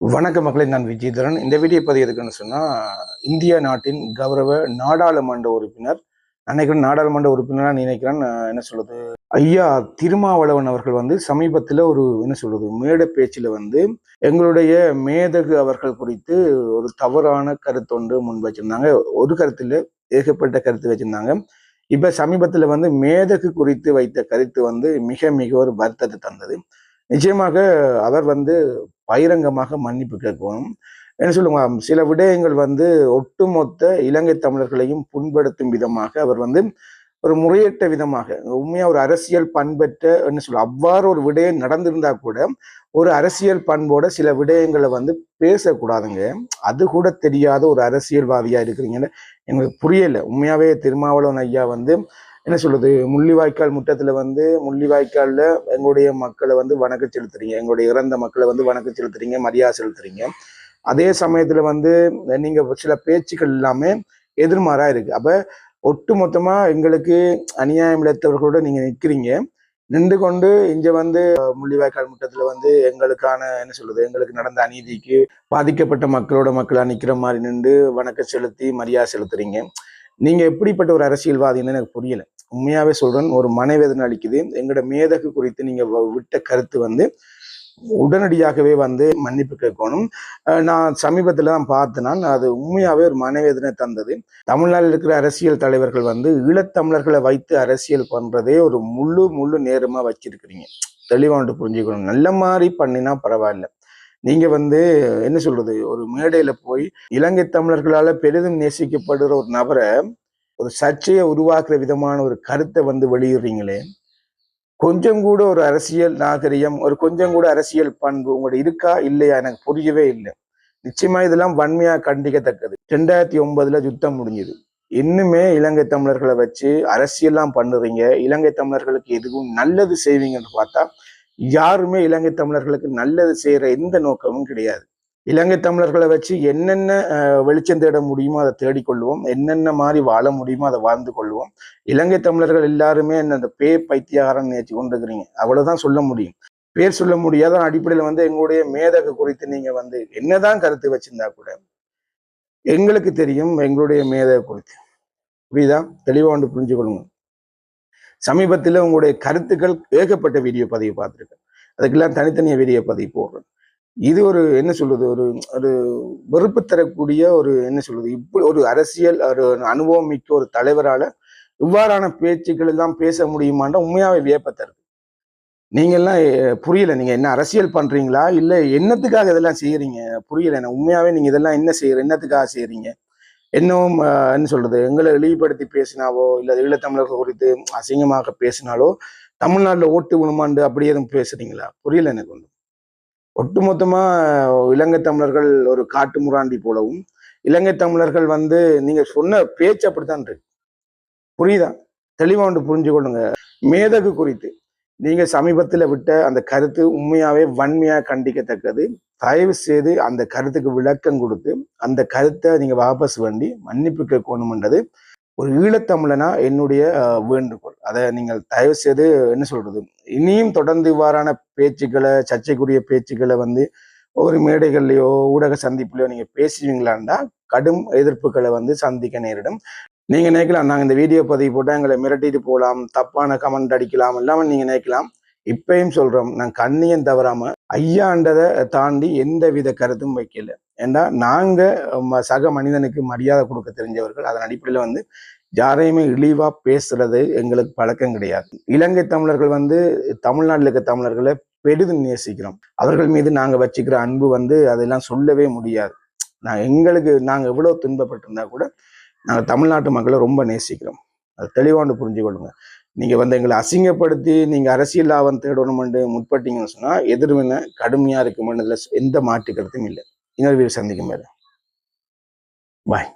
வணக்க மக்களை நான் விஜயதரன். இந்த வீடியோ பதிவு எதுக்குன்னு சொன்னால் இந்திய நாட்டின் கௌரவ நாடாளுமன்ற உறுப்பினர் அன்னைக்கு நாடாளுமன்ற உறுப்பினராக நினைக்கிறேன் நான் என்ன சொல்றது ஐயா திருமாவளவன் அவர்கள் வந்து சமீபத்தில் ஒரு என்ன சொல்றது மேடை பேச்சில் வந்து எங்களுடைய மேதகு அவர்கள் குறித்து ஒரு தவறான கருத்தொன்று முன் வச்சிருந்தாங்க. ஒரு கருத்தில் ஏகப்பட்ட கருத்து வச்சிருந்தாங்க. இப்ப சமீபத்தில் வந்து மேதகு குறித்து வைத்த கருத்து வந்து மிக மிக ஒரு வருத்தத்தை தந்தது. நிச்சயமாக அவர் வந்து பகிரங்கமாக மன்னிப்பு கேட்கணும். என்ன சொல்லுங்க சில விடயங்கள் வந்து ஒட்டுமொத்த இலங்கை தமிழர்களையும் புண்படுத்தும் விதமாக அவர் வந்து ஒரு முறையற்ற விதமாக உண்மையா ஒரு அரசியல் பண்பற்ற என்ன சொல்ல அவ்வாறு ஒரு விடயம் நடந்திருந்தா கூட ஒரு அரசியல் பண்போட சில விடயங்களை வந்து பேசக்கூடாதுங்க. அது கூட தெரியாத ஒரு அரசியல்வாதியா இருக்கிறீங்கன்னு எனக்கு புரியல. உண்மையாவே திருமாவளவன் ஐயா வந்து என்ன சொல்றது முள்ளிவாய்க்கால் முட்டத்தில் வந்து முள்ளிவாய்க்கால்ல எங்களுடைய மக்களை வந்து வணக்க செலுத்துறீங்க. எங்களுடைய இறந்த மக்களை வந்து வணக்க செலுத்துறீங்க மரியாதை செலுத்துறீங்க. அதே சமயத்துல வந்து நீங்க சில பேச்சுக்கள் எல்லாமே எதிர்மாறா இருக்கு. அப்ப ஒட்டு மொத்தமா எங்களுக்கு அநியாயம் இழைத்தவர்களோட நீங்க நிற்கிறீங்க நின்று கொண்டு இங்க வந்து முள்ளிவாய்க்கால் முட்டத்துல வந்து எங்களுக்கான என்ன சொல்றது எங்களுக்கு நடந்த அநீதிக்கு பாதிக்கப்பட்ட மக்களோட மக்களா நிக்கிற மாதிரி நின்று வணக்கம் செலுத்தி மரியாதை செலுத்துறீங்க. நீங்க எப்படிப்பட்ட ஒரு அரசியல்வாதின்னு எனக்கு புரியல. உண்மையாகவே சொல்கிறேன் ஒரு மனைவேதனை அளிக்குது. எங்களோட மேதகு குறித்து நீங்கள் விட்ட கருத்து வந்து உடனடியாகவே வந்து மன்னிப்பு கேட்கணும். நான் சமீபத்தில் தான் பார்த்தேன்னா அது உண்மையாகவே ஒரு மனவேதனை தந்தது. தமிழ்நாட்டில் இருக்கிற அரசியல் தலைவர்கள் வந்து ஈழத்தமிழர்களை வைத்து அரசியல் பண்ணுறதே ஒரு முழு முழு நேரமாக வச்சிருக்கிறீங்க. தெளிவாண்டு புரிஞ்சுக்கணும். நல்ல மாதிரி பண்ணினா பரவாயில்ல. நீங்க வந்து என்ன சொல்றது ஒரு மேடையில போய் இலங்கை தமிழர்களால பெரிதும் நேசிக்கப்படுற ஒரு நபரை ஒரு சர்ச்சையை உருவாக்குற விதமான ஒரு கருத்தை வந்து வெளியிடுறீங்களே கொஞ்சம் கூட ஒரு அரசியல் நாகரிகம் ஒரு கொஞ்சம் கூட அரசியல் பண்பு உங்களோட இருக்கா இல்லையா? எனக்கு புரியவே இல்லை. நிச்சயமா இதெல்லாம் வன்மையா கண்டிக்கத்தக்கது. ரெண்டாயிரத்தி ஒன்பதுல யுத்தம் முடிஞ்சது. இன்னுமே இலங்கை தமிழர்களை வச்சு அரசியல்லாம் பண்ணுறீங்க. இலங்கை தமிழர்களுக்கு எதுவும் நல்லது செய்வீங்கன்னு பார்த்தா யாருமே இலங்கை தமிழர்களுக்கு நல்லது செய்யற எந்த நோக்கமும் கிடையாது. இலங்கை தமிழர்களை வச்சு என்னென்ன வெளிச்சம் தேட முடியுமோ அதை தேடிக்கொள்வோம் என்னென்ன மாதிரி வாழ முடியுமோ அதை வாழ்ந்து கொள்வோம் இலங்கை தமிழர்கள் எல்லாருமே என்ன அந்த பே பைத்தியாகாரம் நினைச்சு கொண்டிருக்கிறீங்க. அவ்வளவுதான் சொல்ல முடியும். பேர் சொல்ல முடியாத அடிப்படையில் வந்து எங்களுடைய மேதகு குறித்து நீங்க வந்து என்னதான் கருத்து வச்சிருந்தா கூட எங்களுக்கு தெரியும் எங்களுடைய மேதகு குறித்து. புரியுதா? தெளிவா வந்து புரிஞ்சுக்கொள்ளுங்க சமீபத்தில் உங்களுடைய கருத்துக்கள் ஏகப்பட்ட வீடியோ பதிவு பார்த்துருக்கேன். அதுக்கெல்லாம் தனித்தனியாக வீடியோ பதிவு போடுறேன் இது ஒரு என்ன சொல்றது ஒரு ஒரு வெறுப்பு தரக்கூடிய ஒரு என்ன சொல்றது இப்படி ஒரு அரசியல் ஒரு அனுபவம் மிக்க ஒரு தலைவரால இவ்வாறான பேச்சுக்கள் எல்லாம் பேச முடியுமான்ற உண்மையாவே வியப்பத்தருக்கு நீங்க எல்லாம் புரியல நீங்க என்ன அரசியல் பண்றீங்களா? இல்ல என்னத்துக்காக இதெல்லாம் செய்யறீங்க புரியல என்ன உண்மையாவே நீங்க இதெல்லாம் என்ன செய்யற என்னத்துக்காக செய்யறீங்க என்னவும் என்ன சொல்றது எங்களை இழிவுபடுத்தி பேசினாவோ இல்ல ஈழத்தமிழர்கள் குறித்து அசிங்கமாக பேசினாலோ தமிழ்நாட்டில் ஓட்டு விழுமாண்டு அப்படி எதுவும் பேசுறீங்களா? புரியல எனக்கு ஒன்று ஒட்டுமொத்தமா இலங்கை தமிழர்கள் ஒரு காட்டு முராண்டி போலவும் இலங்கை தமிழர்கள் வந்து நீங்க சொன்ன பேச்சு அப்படித்தான் இருக்கு. புரியுதா? தெளிவா ஒன்று புரிஞ்சு கொள்ளுங்க. மேதகு குறித்து. நீங்க சமீபத்துல விட்ட அந்த கருத்து உண்மையாவே வன்மையா கண்டிக்கத்தக்கது. தயவு செய்து அந்த கருத்துக்கு விளக்கம் கொடுத்து அந்த கருத்தை நீங்க வாபஸ் வேண்டி மன்னிப்பு கேட்கணும்ன்றது ஒரு ஈழத்தமிழனா என்னுடைய வேண்டுகோள். அதை நீங்கள் தயவு செய்து என்ன சொல்றது? இனியும் தொடர்ந்து இவ்வாறான பேச்சுக்களை சர்ச்சைக்குரிய பேச்சுக்களை வந்து ஒரு மேடைகள்லையோ ஊடக சந்திப்புலையோ நீங்க பேசுவீங்களாண்டா கடும் எதிர்ப்புகளை வந்து சந்திக்க நேரிடும். நீங்க நினைக்கலாம் நாங்கள் இந்த வீடியோ பதிவு போட்டால் எங்களை மிரட்டிட்டு போகலாம் தப்பான கமெண்ட் அடிக்கலாம் இல்லாமல் நீங்க நினைக்கலாம். இப்பயும் சொல்றோம் நான் கண்ணியம் தவறாம ஐயாண்டதை தாண்டி எந்த வித கருத்தும் வைக்கல. ஏன்னா நாங்க சக மனிதனுக்கு மரியாதை கொடுக்க தெரிஞ்சவர்கள் அதன் அடிப்படையில வந்து யாரையுமே இழிவா பேசுறது எங்களுக்கு பழக்கம் கிடையாது. இலங்கை தமிழர்கள் வந்து தமிழ்நாட்டில் இருக்க தமிழர்களை பெரிதும் நேசிக்கிறோம். அவர்கள் மீது நாங்கள் வச்சுக்கிற அன்பு வந்து அதெல்லாம் சொல்லவே முடியாது. நான் எங்களுக்கு நாங்கள் எவ்வளோ துன்பப்பட்டிருந்தா கூட நாங்கள் தமிழ்நாட்டு மக்களை ரொம்ப நேசிக்கிறோம். அது தெளிவாண்டு புரிஞ்சு கொள்ளுங்க நீங்க வந்து எங்களை அசிங்கப்படுத்தி நீங்க அரசியல் லாபம் தேடணும்னு முற்பட்டீங்கன்னு சொன்னா எதிர்வினை கடுமையா இருக்குமென்றதுல எந்த மாற்று கருத்தும் இல்லை. இன்னொரு வீடு சந்திக்கும் மேல பாய்